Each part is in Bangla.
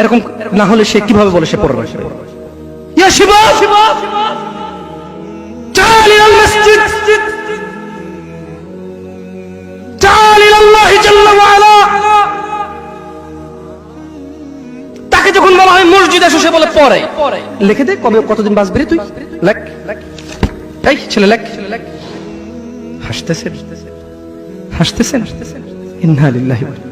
এরকম না হলে সে কিভাবে বলে সে পরে রাখবে ইয়া শিবা تعال إلى المسجد تعال إلى الله جل وعلا তাকে যখন বলা হয় মসজিদ এসে সে বলে পরে লিখে দে কবে কতদিন বাঁচবি রে তুই লেখ এই ছেলে লেখ হাসতেছেন হাসতেছেন ইন্না লিল্লাহি ওয়া ইন্না ইলাইহি।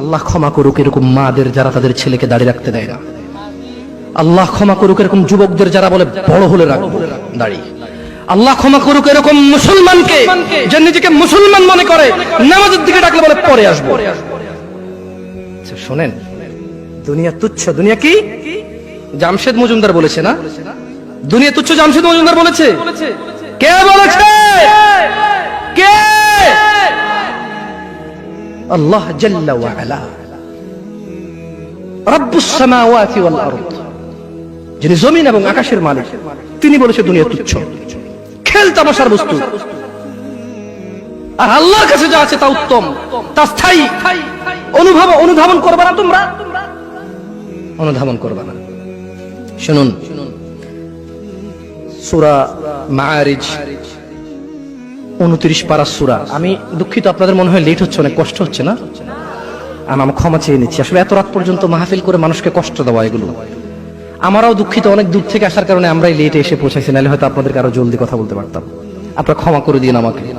আল্লাহ ক্ষমা করুক এরকম মাদের যারা তাদের ছেলেকে দাঁড়িয়ে রাখতে দেয় না। আল্লাহ ক্ষমা করুক এরকম যুবকদের যারা বলে বড় হলে রাখব দাঁড়িয়ে আল্লাহ ক্ষমা করুক এরকম মুসলমানকে যে নিজেকে মুসলমান মনে করে নামাজের দিকে ডাকলে বলে পরে আসব। আচ্ছা, শোনেন দুনিয়া তুচ্ছ দুনিয়া কি? জামশেদ মজুমদার বলেছে না? দুনিয়া তুচ্ছ জামশেদ মজুমদার বলেছে? কে বলেছে? কে? আল্লাহ জাল্লা ওয়া আলা। রব্বুস সামাওয়াতি ওয়াল আরদ। যিনি জমিন এবং আকাশের মালিক, তিনি বলেছে দুনিয়া তুচ্ছ। খেল তামাশার বস্তু। আর আল্লাহর কাছে যা আছে তা উত্তম, তা স্থায়ী। অনুভব অনুধাবন করবে না তোমরা? অনুধাবন করবে না। শুনুন। সুরা মাআরিজ উনত্রিশ পারা সুরা। আমি দুঃখিত, আপনাদের মনে হয় লেট হচ্ছে, অনেক কষ্ট হচ্ছে না? আমি আমার ক্ষমা চেয়ে নিচ্ছি। আসলে এত রাত পর্যন্ত মাহফিল করে মানুষকে কষ্ট দেওয়া এগুলো। আমরাও দুঃখিত, অনেক দূর থেকে আসার কারণে আমরাই লেটে এসে পৌঁছাইছি, নাহলে হয়তো আপনাদেরকে আরও জলদি কথা বলতে পারতাম। আপনারা ক্ষমা করে দিন আমাকে।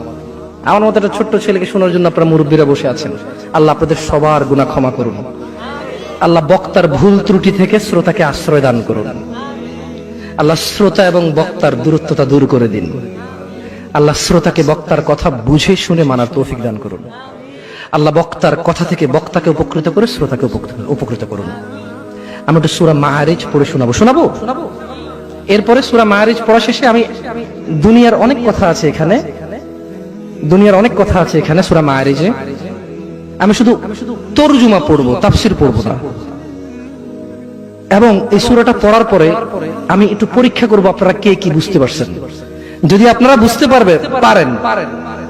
আমার মতো একটা ছোট্ট ছেলেকে শোনার জন্য আপনারা মুরব্বীরা বসে আছেন। আল্লাহ আপনাদের সবার গুণা ক্ষমা করুন। আল্লাহ বক্তার ভুল ত্রুটি থেকে শ্রোতাকে আশ্রয় দান করুন। আল্লাহ শ্রোতা এবং বক্তার দূরত্বতা দূর করে দিন। আল্লাহ শ্রোতাকে বক্তার কথা বুঝে শুনে মানার তৌফিক দান করুন। আল্লাহ বক্তার কথা থেকে বক্তাকে উপকৃত করে শ্রোতাকে উপকৃত- করুন। আমি একটু সুরা মাহারিজ পড়ে শোনাবো। শোনাবো? এরপরে সুরা মাহারিজ পড়া শেষে আমি দুনিয়ার অনেক কথা আছে এখানে। দুনিয়ার অনেক কথা আছে এখানে সুরা মাহারিজে আমি শুধু তর্জুমা পড়ব, তাফসির পড়ব না। এবং এই সুরাটা পড়ার পরে আমি একটু পরীক্ষা করব আপনারা কে কি বুঝতে পারছেন। যদি আপনারা বুঝতে পারবে পারেন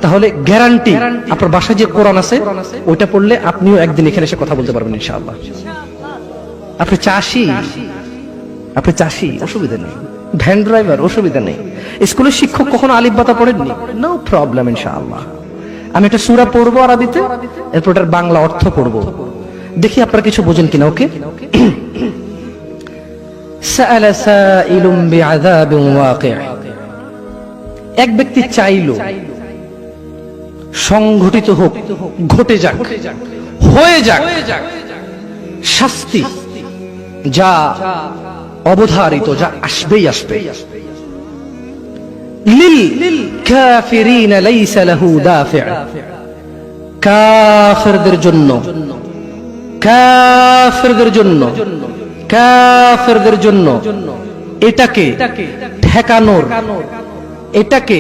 তাহলে গ্যারান্টি আপনার বাসায় যে কোরআন আছে ওইটা পড়লে আপনিও একদিন এখানে এসে কথা বলতে পারবেন ইনশাআল্লাহ আপনি চাষি আপনি চাষি অসুবিধা নেই ভ্যান ড্রাইভার অসুবিধা নেই স্কুলের শিক্ষক কখনো আলিফ বাতা পড়েননি নো প্রবলেম ইনশাআল্লাহ আমি একটা সুরা পড়বো আরবিতে এরপর ওটার বাংলা অর্থ পড়বো দেখি আপনারা কিছু বোঝেন কিনা ওকে سأل سائل بعذاب واقع এক ব্যক্তি চাইল, সংঘটিত হোক, ঘটে যাক, হয়ে যাক, শাস্তি যা অবধারিত, যা আসবেই আসবে। কাফিরদের জন্য কাফিরদের জন্য কাফিরদের জন্য এটাকে ঠেকানোর এটাকে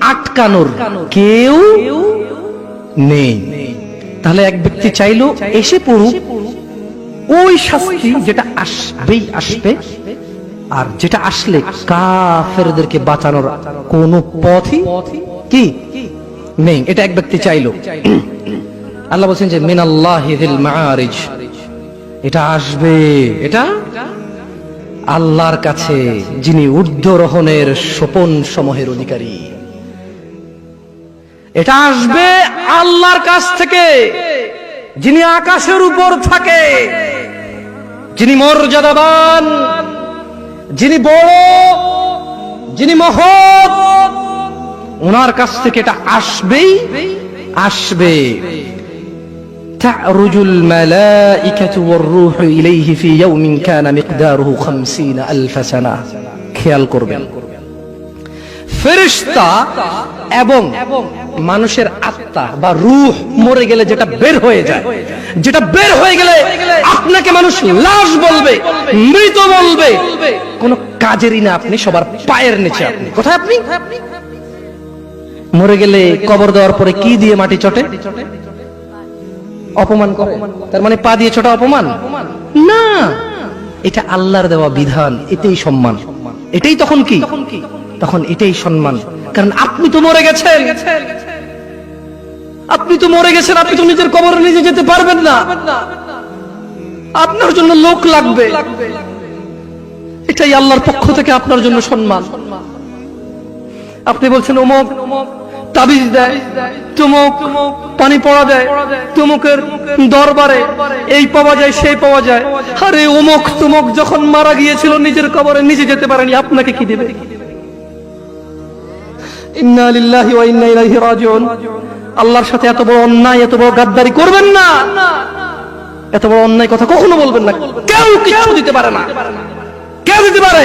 আটকানোর কেউ নেই। তাহলে এক ব্যক্তি চাইলো এসে পড়ুক। ওই শাস্তি যেটা আসবেই আসবে। আর যেটা আসলে কাফেরদেরকে বাঁচানোর কোন পথই কি? নেই। এটা এক ব্যক্তি চাইলো। আল্লাহ বলছেন যে মিনাল্লাহি যিল মাআরিজ। এটা আসবে। এটা আল্লাহর কাছে যিনি ঊর্ধ্বরোহণের সোপন সমূহের অধিকারী। এটা আসবে আল্লাহর কাছ থেকে, যিনি আকাশের উপর থাকে, যিনি মর্যাদাবান, যিনি বড়, যিনি মহৎ, ওনার কাছ থেকে এটা আসবেই, আসবে। تعرج الملائكة والروح إليه في يوم كان مقداره خمسين ألف سنة খেয়াল করবেন ফেরিস্তা এবং মানুষের আত্মা বা রূহ মরে গেলে যেটা বের হয়ে যায় যেটা বের হয়ে গেলে আপনাকে মানুষ লাশ বলবে মৃত বলবে কোন কাজেরই না আপনি সবার পায়ের নিচে আপনি কোথায় আপনি মরে গেলে কবর দেওয়ার পরে কি দিয়ে মাটি চটে অপমান করে। তার মানে পা দিয়ে ছোটা অপমান? না। এটা আল্লাহর দেওয়া বিধান, এটাই সম্মান। এটাই তখন কি? তখন এটাই সম্মান। কারণ আপনি তো মরে গেছেন। আপনি তো মরে গেছেন, আপনি তো নিজের কবরে নিজে যেতে পারবেন না। আপনার জন্য লোক লাগবে। এটাই আল্লাহর পক্ষ থেকে আপনার জন্য সম্মান। আপনি বলছেন অমুক তাবিজ দেয়, তুমুক পানি পড়া দেয়, তুমুকের দরবারে এই পাওয়া যায়, সেই পাওয়া যায়। আরে অমুক তুমুক যখন মারা গিয়েছিল নিজের কবরে, নিজে যেতে পারেনি, আপনাকে কি দেবে? আল্লাহর সাথে এত বড় অন্যায়, এত বড় গাদ্দারি করবেন না। এত বড় অন্যায় কথা কখনো বলবেন না। কেউ কিছু দিতে পারে না। কেউ দিতে পারে।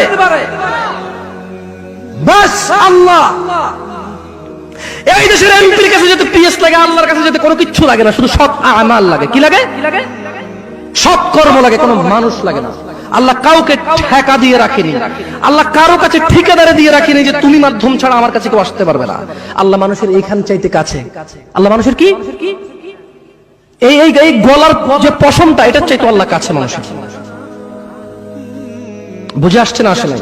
বাস আল্লাহ। এই দেশের এমপির কাছে যেতে পিএস লাগে আল্লাহর কাছে যেতে কোনো কিচ্ছু লাগে না শুধু সব আমাল লাগে। কি লাগে? সব কর্ম লাগে কোনো মানুষ লাগে না। আল্লাহ কাউকে ঠেকা দিয়ে রাখেনি। আল্লাহ কারও কাছে ঠিকাদারে দিয়ে রাখেনি যে তুমি মাধ্যম ছাড়া আমার কাছে কেউ আসতে পারবে না। আল্লাহ মানুষের এইখান চাইতে কাছে। আল্লাহ মানুষের কি? এই এই এই গলার যে পশমটা এটা চাইতে আল্লাহ কাছে মানুষের। বুঝে আসছে না আসলে?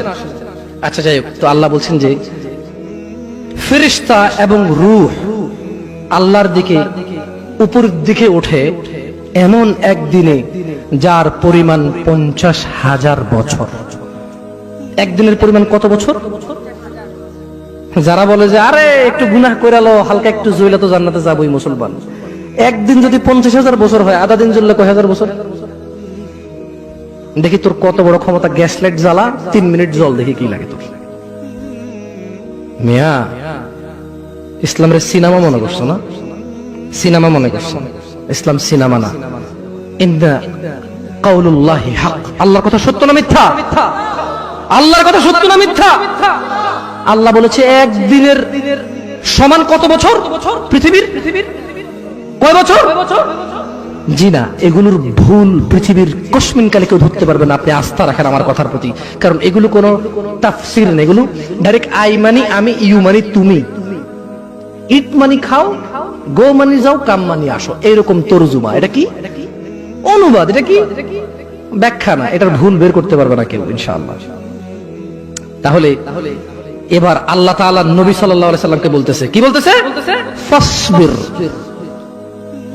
আচ্ছা যাই হোক তো আল্লাহ বলছেন যে ফেরিস্তা এবং রূহ আল্লাহর দিকে উপর দিকে ওঠে এমন একদিনে যার পরিমাণ পঞ্চাশ হাজার বছর। একদিনের পরিমাণ কত বছর? যারা বলে যে, আরে, একটু গুনাহ করে লো হালকা একটু জইলে তো জান্নাতে যাবই মুসলমান। একদিন যদি পঞ্চাশ হাজার বছর হয়, আধা দিন জ্বললে কয় হাজার বছর? দেখি তোর কত বড় ক্ষমতা গ্যাস লাইট জ্বালা, তিন মিনিট জল দেখি কি লাগে তোর। মিয়া, ইসলামের সিনেমা মনে করছ না? সিনেমা মনে করছ? ইসলাম সিনেমা না। কাউলুল্লাহি হক। আল্লাহর কথা সত্য না মিথ্যা? আল্লাহর কথা সত্য না মিথ্যা? আল্লাহ বলেছে, একদিনের সমান কত বছর? পৃথিবীর? কয় বছর? জি না এগুলোর ভুল পৃথিবীর কসমিন কালে কেউ ধরতে পারবে না। আপনি আস্থা রাখেন আমার কথার প্রতি। কারণ এগুলো কোনো তাফসির নেই এগুলো ডাইরেক্ট আই মানি আমি ইউ মানি তুমি। ইট মানি খাও গো মানি যাও কাম মানি আসো। এরকম তরজুমা এটা কি? অনুবাদ এটা কি? ব্যাখ্যা না এটার ভুল বের করতে পারবে না কেউ ইনশাআল্লাহ। তাহলে এবার আল্লাহ তাআলা নবী সাল্লাল্লাহু আলাইহি সাল্লামকে বলতেছে কি বলতেছে? ফাসবির।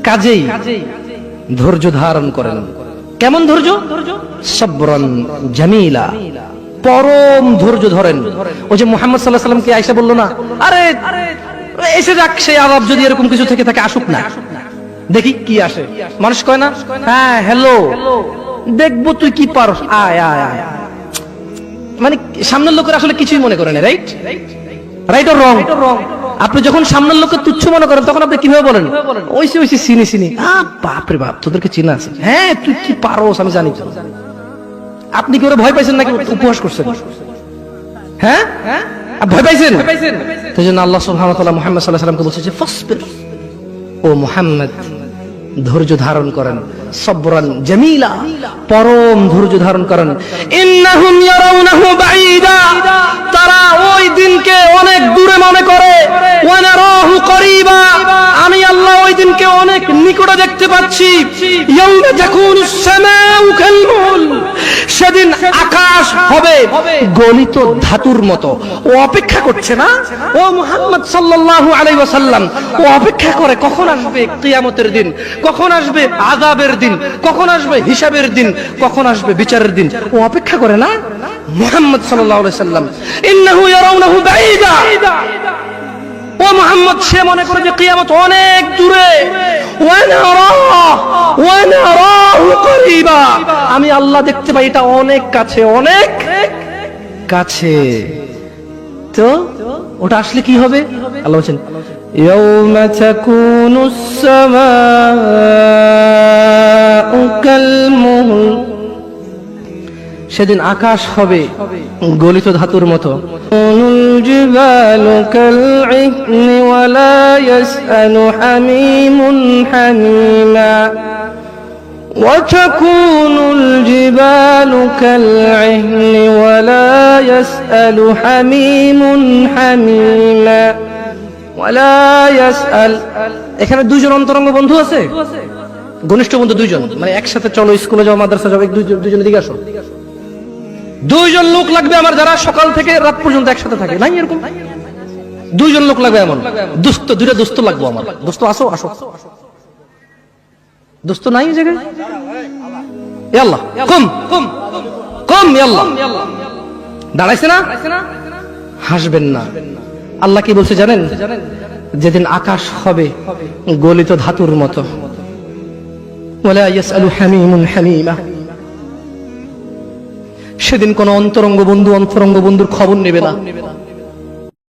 কাজেই। ধৈর্য ধারণ করেন। কেমন ধৈর্য? সবরন জামিলা। পরম ধৈর্য ধরেন। ওই যে মোহাম্মদ সাল্লাহ সাল্লামকে আয়সা বলল না, আরে, এসে যাক, সেই আলাপ যদি এরকম কিছু থেকে থাকে, আসুক না। দেখি কি আসে। মানুষ কয় না হ্যাঁ হ্যালো দেখব তুই কি পারস, আয় আয় আয়। মানে সামনের লোকের আসলে কিছুই মনে করে না রাইট রাইট ও রং আপনি যখন সামনের লোককে তুচ্ছ মনে করেন তখন আপনি কীভাবে বলেন? ওইসি ওইসি চিনি চিনি বাপরে বাপ তোদেরকে চিনা আছে। হ্যাঁ তুই কি পারোস আমি জানি আপনি কি ওরা ভয় পাইছেন নাকি? উপহাস করছেন। হ্যাঁ? আপনি ভয় পাইছেন? তো জন্য আল্লাহ সুবহানাহু ওয়া তাআলা মুহাম্মদ সাল্লাল্লাহু আলাইহি সাল্লামকে বলছে যে ফাসবির ও মুহাম্মদ ধৈর্য ধারণ করেন। সবরান জামিলা। পরম ধৈর্য ধারণ করেন। ইন্নাহুম ইয়ারাউনাহু বাঈদা। তারা ওই দিনকে অনেক দূরে মনে করে। ওয়া করিবা। আমি আল্লাহ ওই দিনকে নিকটে দেখতে পাচ্ছি সেদিন আকাশ হবে গলিত ধাতুর মতো। ও অপেক্ষা করছে না? ও মুহাম্মদ সাল্লাল্লাহু আলাইহি ওয়াসাল্লাম, ও অপেক্ষা করে কখন আসবে কিয়ামতের দিন? কখন আসবে আযাবের দিন? কখন আসবে হিসাবের দিন? কখন আসবে বিচারের দিন? ও অপেক্ষা করে না? মুহাম্মদ সাল্লাল্লাহু আলাইহি সাল্লাম ইন্নাহু ইয়ারাউনাহু বাঈদা। ও মোহাম্মদ সে মনে করে যে কিয়ামত অনেক দূরে ওয়ানারাহ, ওয়ানারাহু করিবা। আমি আল্লাহ দেখতে পাই এটা অনেক কাছে অনেক কাছে তো ওটা আসলে কি হবে আল্লাহ বলছেন يوم تكون السماء كالمهل সেদিন আকাশ হবে গলিত ধাতুর মতো الجبال كالعهن ولا يسأل حميم حميما وتكون الجبال كالعهن ولا يسأل حميم حميما ولا يسأل এখানে দুইজন অন্তরঙ্গ বন্ধু আছে ঘনিষ্ঠ বন্ধু দুইজন মানে একসাথে চলো স্কুলে যাও মাদ্রাসা যাও এক দুইজন দুইজন দিকে আসো দুইজন লোক লাগবে আমার যারা সকাল থেকে রাত পর্যন্ত একসাথে থাকে। নাই এরকম? দুইজন লোক লাগবে এমন? দুস্ত, দুইটা দুস্ত লাগবো আমার। দোস্ত আসো আসো। দোস্ত নাই জায়গায়? আল্লাহ, কম। কম কম দাঁড়াইছে না? হাসবেন না। আল্লাহ কি বলছে জানেন? যেদিন আকাশ হবে, গলিত ধাতুর মতো। বলে হামিমুন হামিমা। সেদিন কোনো অন্তরঙ্গ বন্ধু অন্তরঙ্গ বন্ধুর খবর নেবে না।